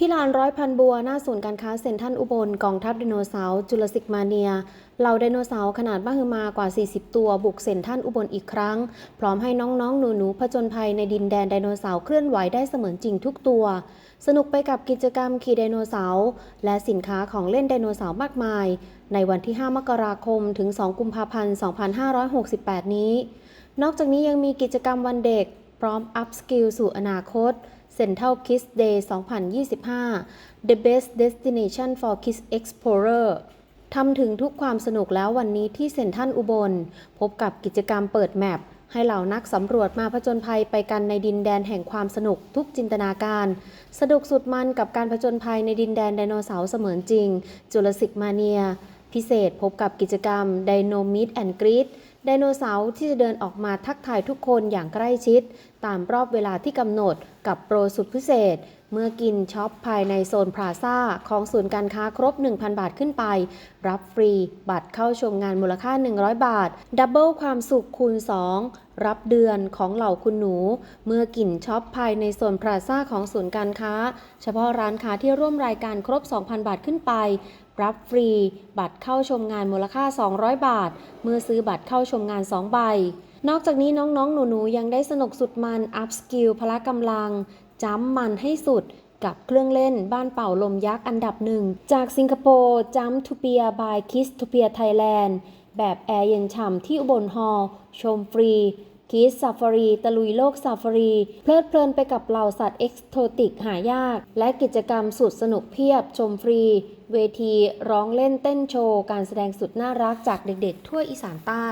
ที่ลานร้อยพันบัวหน้าศูนย์การค้าเซ็นทรัลอุบลกองทัพไดโนเสาร์จุลศิกมาเนียเหล่าไดโนเสาร์ขนาดบ้าฮือมากว่า 40 ตัวบุกเซ็นทรัลอุบลอีกครั้ง พร้อมให้น้องๆ หนู ๆ ผจญภัยในดินแดนไดโนเสาร์เคลื่อนไหวได้เสมือนจริงทุกตัว สนุกไปกับกิจกรรมขี่ไดโนเสาร์และสินค้าของเล่นไดโนเสาร์มากมาย ในวันที่ 5 มกราคมถึง 2 กุมภาพันธ์ 2568 นี้ นอกจากนี้ยังมีกิจกรรมวันเด็ก พร้อมอัพสกิลสู่อนาคต Central Kids Day 2025 The Best Destination for Kids Explorer ทำถึงทุกความสนุกแล้ววันนี้ที่เซ็นทรัลอุบล พบกับกิจกรรมเปิดแมปให้เหล่านักสำรวจมาผจญภัยไปกันในดินแดนแห่งความสนุกทุกจินตนาการ สนุกสุดมันกับการผจญภัยในดินแดนไดโนเสาร์เสมือนจริง จุลศิกมาเนีย พิเศษพบกับกิจกรรม Dino Meet and Greet ไดโนเสาร์ที่จะเดินออกมาทักทายทุกคนอย่างใกล้ชิด ตามรอบเวลาที่กำหนดกับโปรสุดพิเศษ เมื่อกินช็อปภายในโซนพลาซ่าของศูนย์การค้าครบ 1,000 บาทขึ้นไป รับฟรีบัตรเข้าชมงานมูลค่า 100 บาท ดับเบิลความสุขคูณ 2รับเดือนของเหล่าคุณหนู เมื่อกินช็อปภายในโซนพลาซ่าของศูนย์การค้า เฉพาะร้านค้าที่ร่วมรายการครบ 2,000 บาทขึ้นไป รับฟรี บัตรเข้าชมงานมูลค่า 200 บาท เมื่อซื้อบัตรเข้าชมงาน 2 ใบ นอกจากนี้น้องๆ หนูๆ ยังได้สนุกสุดมัน อัพสกิลพละกำลังจ้ำมันให้สุดกับเครื่องเล่นบ้านเป่าลมยักษ์อันดับหนึ่ง จากสิงคโปร์จัมทูเปียบายคิสทูเปียไทยแลนด์แบบแอร์เย็นฉ่ำที่อุบลฮอลชมฟรี คิสซาฟารีตะลุยโลกซาฟารี เพลิดเพลินไปกับเหล่าสัตว์เอ็กโทติกหายาก และกิจกรรมสุดสนุกเพียบชมฟรี เวทีร้องเล่นเต้นโชว์ การแสดงสุดน่ารักจากเด็กๆ ทั่วอีสานใต้